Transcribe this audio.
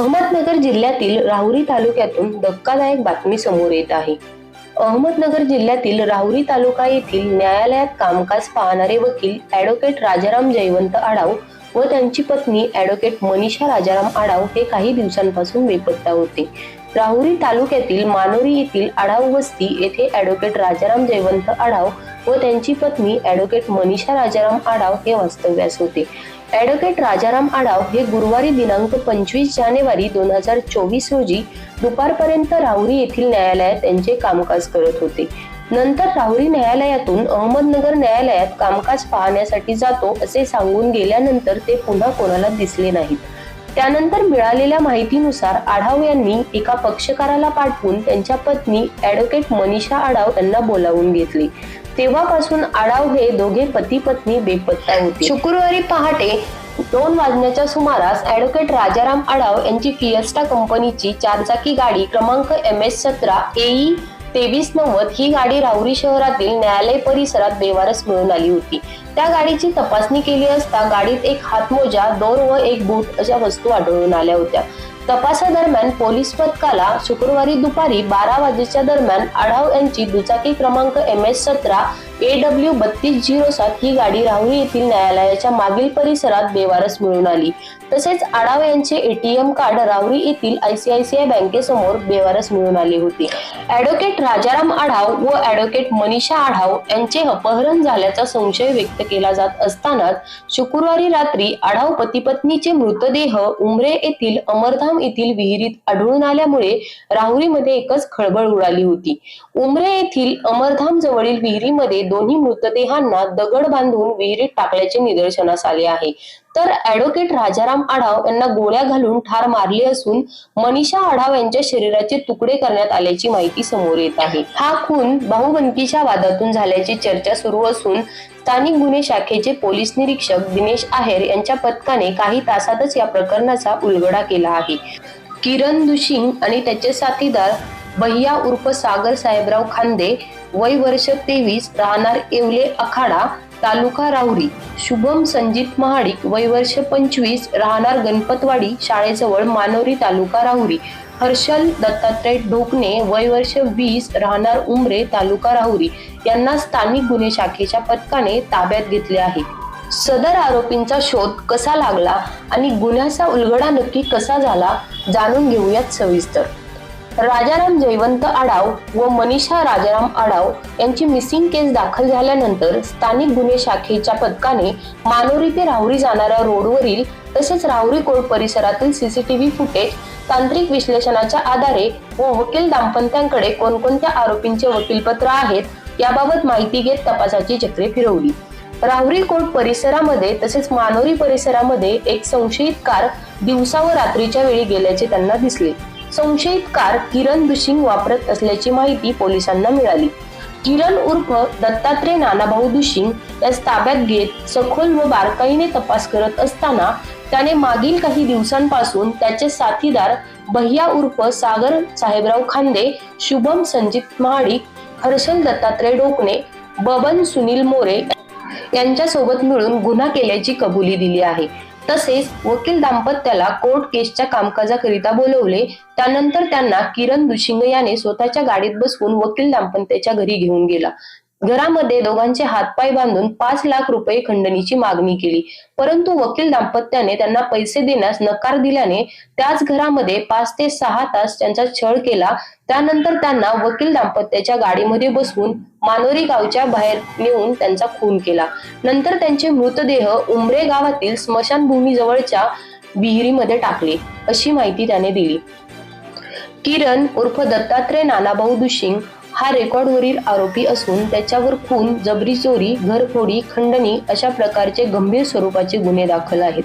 अहमदनगर जिल्ह्यातील राहुरी तालुक्यातून धक्कादायक बातमी समोर येत आहे. अहमदनगर जिल्ह्यातील राहुरी तालुका येथील न्यायालयात कामकाज पाहणारे वकील ॲडव्होकेट राजाराम जयवंत आडाव व त्यांची पत्नी ॲडव्होकेट मनीषा राजाराम आडाव हे काही दिवसांपासून बेपत्ता होते. राहुरी तालुक्यातील मानोरी येथील आढाव वस्ती येथे ॲडव्होकेट राजाराम जयवंत आढाव व त्यांची पत्नी ॲडव्होकेट मनीषा राजाराम आढाव हे वास्तव्यास होते. ॲडव्होकेट राजाराम आढाव हे गुरुवारी दिनांक पंचवीस जानेवारी दोन हजार चोवीस रोजी दुपारपर्यंत राहुरी येथील न्यायालयात त्यांचे कामकाज करत होते. नंतर राहुरी न्यायालयातून अहमदनगर न्यायालयात कामकाज पाहण्यासाठी जातो असे सांगून गेल्यानंतर ते पुन्हा कोणाला दिसले नाहीत. त्यानंतर मिळालेल्या माहितीनुसार आढाव यांनी एका पक्षकाराला पाठवून त्यांच्या पत्नी ॲडव्होकेट मनीषा आढाव यांना बोलावून घेतले. तेव्हापासून आडाव हे दोघे पती पत्नी बेपत्ता होते. शुक्रवारी पहाटे दोन वाजण्याच्या सुमारास ॲडव्होकेट राजाराम आडाव यांची फिएस्टा कंपनीची चारचाकी गाडी क्रमांक एम एस सतरा एई तेवीस नव्वद ही गाडी राहुरी शहरातील न्यायालय परिसरात बेवारस मिळून आली होती. त्या गाडीची तपासणी केली असता गाडीत एक हातमोजा दोर व एक बूट अशा वस्तू आढळून आल्या होत्या. तपासादरम्यान पोलीस पथकाला शुक्रवारी दुपारी बारा वाजेच्या दरम्यान आढाव यांची दुचाकी क्रमांक एम एस सतरा ए डब्ल्यू बत्तीस झिरो सात ही गाडी राहुरी येथील न्यायालयाच्या मागील परिसरात बेवारस मिळून आली. तसेच आडाव यांचे एटीएम कार्ड राहुरी येथील आयसीआयसीआय बँकेसमोर बेवारस मिळून आले होते. ॲडव्होकेट राजाराम आढाव व ॲडव्होकेट मनीषा आढाव यांचे अपहरण झाल्याचा संशय व्यक्त केला जात असतानाच शुक्रवारी रात्री आढाव पतीपत्नीचे मृतदेह उमरे येथील अमरधाम येथील विहिरीत आढळून आल्यामुळे राहुरीमध्ये एकच खळबळ उडाली होती. उमरे येथील अमरधाम जवळील विहिरीमध्ये दोन्ही मृतदेहांना दगड बांधून विहिरीत टाकल्याचे निदर्शनास आले आहे. तर ऍडव्होकेट राजाराम आढाव यांना गोळ्या घालून ठार मारले असून मनीषा आढाव यांच्या शरीराचे तुकडे करण्यात आल्याची माहिती समोर येत आहे. हा खून बहुबंदकीच्या वादातून झाल्याची चर्चा सुरू असून स्थानिक गुन्हे शाखेचे पोलीस निरीक्षक दिनेश आहेर यांच्या पथकाने काही तासातच या प्रकरणाचा उलगडा केला आहे. किरण दुशिंग आणि त्याचे साथीदार भैया उर्फ सागर साहेबराव खांदे वय वर्ष तेवीस राहणार येवले अखाडा तालुका राहुरी. शुभम संजित महाडिक वय वर्ष पंचवीस राहणार गणपतवाडी शाळेजवळ मानोरी तालुका राहुरी. हर्षल दत्तात्रय ढोकणे वय वर्ष वीस राहणार उमरे तालुका राहुरी. यांना स्थानिक गुन्हे शाखेच्या पथकाने ताब्यात घेतले आहे. सदर आरोपींचा शोध कसा लागला आणि गुन्ह्याचा उलगडा नक्की कसा झाला जाणून घेऊयात सविस्तर. राजाराम जयवंत आडाव व मनीषा राजाराम आडाव यांची मिसिंग केस दाखल झाल्यानंतर स्थानिक गुन्हे शाखेच्या पथकाने मानोरी ते राहुरी जाणाऱ्या रोडवरील तसेच राहुरी कोर्ट परिसरातील सीसीटीव्ही फुटेज तांत्रिक विश्लेषणाच्या आधारे व वकील दाम्पत्यांकडे कोणकोणत्या आरोपींचे वकीलपत्र आहेत याबाबत माहिती घेत तपासाची चक्रे फिरवली. राहुरी कोर्ट परिसरामध्ये तसेच मानोरी परिसरामध्ये एक संशयित कार दिवसा व रात्रीच्या वेळी गेल्याचे त्यांना दिसले. संशयित कार किरण दुशिंग वापरत असल्याची माहिती पोलिसांना मिळाली. किरण उर्फ दत्तात्रय नानाभाऊ दुशिंग यास ताब्यात घेत सखोल व बारकाईने तपास करत असताना त्याने मागील काही दिवसांपासून त्याचे साथीदार बह्या उर्फ सागर साहेबराव खांदे शुभम संजित महाडिक हर्षल दत्तात्रय डोकणे बबन सुनील मोरे यांच्यासोबत मिळून गुन्हा केल्याची कबुली दिली आहे. तसेच वकील दाम्पत्याला कोर्ट केसच्या कामकाजाकरिता बोलवले. त्यानंतर त्यांना किरण दुशिंग याने स्वतःच्या गाडीत बसवून वकील दाम्पत्याच्या घरी घेऊन गेला. घरामध्ये दोघांचे हातपाय बांधून पाच लाख रुपये खंडणीची मागणी केली. परंतु वकील दाम्पत्याने त्यांना पैसे देण्यास नकार दिल्याने त्याच घरामध्ये पाच ते सहा तास त्यांचा छळ केला. त्यानंतर त्यांना वकील दाम्पत्याच्या गाडीमध्ये बसवून मानोरी गावच्या बाहेर नेऊन त्यांचा खून केला. नंतर त्यांचे मृतदेह उमरे गावातील स्मशानभूमी जवळच्या विहिरीमध्ये टाकले अशी माहिती त्याने दिली. किरण उर्फ दत्तात्रय नानाभाऊ दुशिंग हा रेकॉर्डवरील आरोपी असून त्याच्यावर खून जबरी चोरी घरफोडी खंडणी अशा प्रकारचे गंभीर स्वरूपाचे गुन्हे दाखल आहेत.